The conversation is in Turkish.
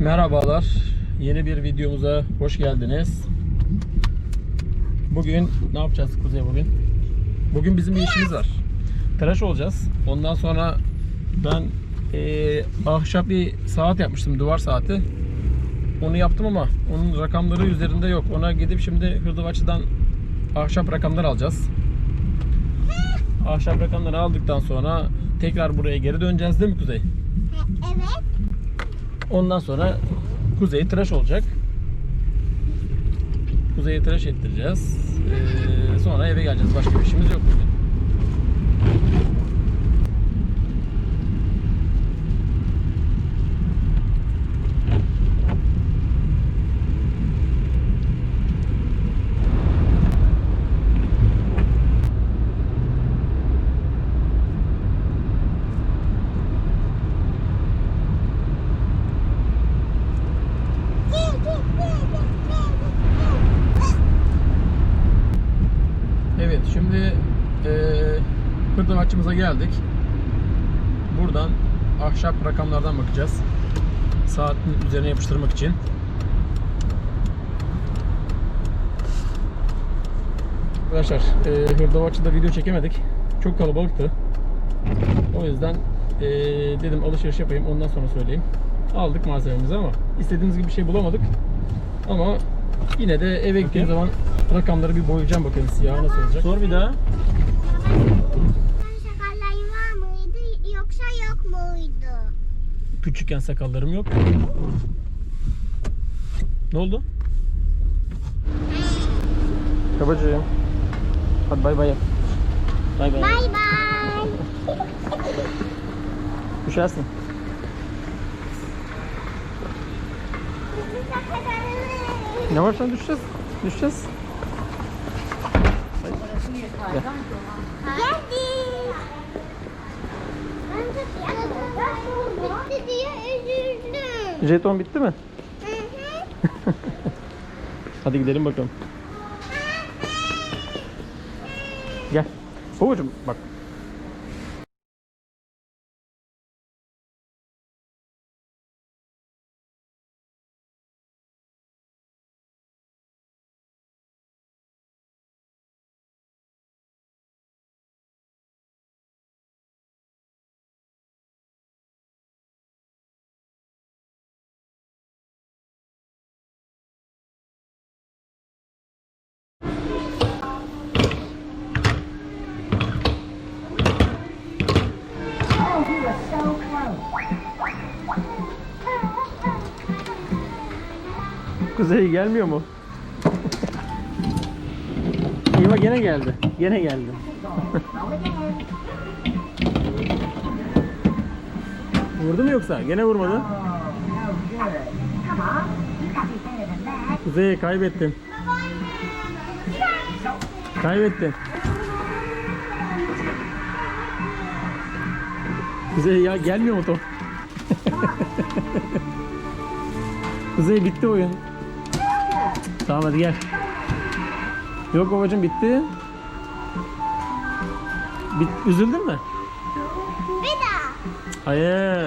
Merhabalar. Yeni bir videomuza hoş geldiniz. Bugün ne yapacağız Kuzey bugün? Bugün bizim bir işimiz var. Tıraş olacağız. Ondan sonra ben eee ahşap bir saat yapmıştım, duvar saati. Onu yaptım ama onun rakamları üzerinde yok. Ona gidip şimdi hırdavatçıdan ahşap rakamlar alacağız. Ahşap rakamları aldıktan sonra tekrar buraya geri döneceğiz değil mi Kuzey? Evet. Ondan sonra Kuzey tıraş olacak. Kuzey'i tıraş ettireceğiz. Ee, sonra eve geleceğiz. Başka bir işimiz yok bugün. Evet şimdi eee hırdavatçımıza geldik. Buradan ahşap rakamlardan bakacağız. Saatin üzerine yapıştırmak için. Arkadaşlar eee hırdavatçıda video çekemedik. Çok kalabalıktı. O yüzden eee, dedim alışveriş yapayım ondan sonra söyleyeyim. Aldık malzememizi ama istediğimiz gibi bir şey bulamadık. Ama yine de eve gittiğim zaman rakamları bir boyayacağım bakalım siyahı nasıl olacak. Sor bir daha. Sakalların var mıydı yoksa yok muydu? Küçükken sakallarım yok. Ne oldu? Babacığım. Hadi bay bay yap. Bay bay. Bay bay. Düşersin. Ne var sen düşeceğiz. Düşeceğiz. Geldik. Jeton bitti mi? Hadi gidelim bakalım. Gel. Babacığım bak. Kuzey gelmiyor mu? Bak gene geldi. Gene geldi. Vurdu mu yoksa? Gene vurmadı. Kuzey kaybettin. Kaybettin. Kuzey ya gelmiyor mu top? Kuzey bitti oyun. Tamam hadi gel. Yok babacım bitti. Bit üzüldün mü? Bir daha. Hayır.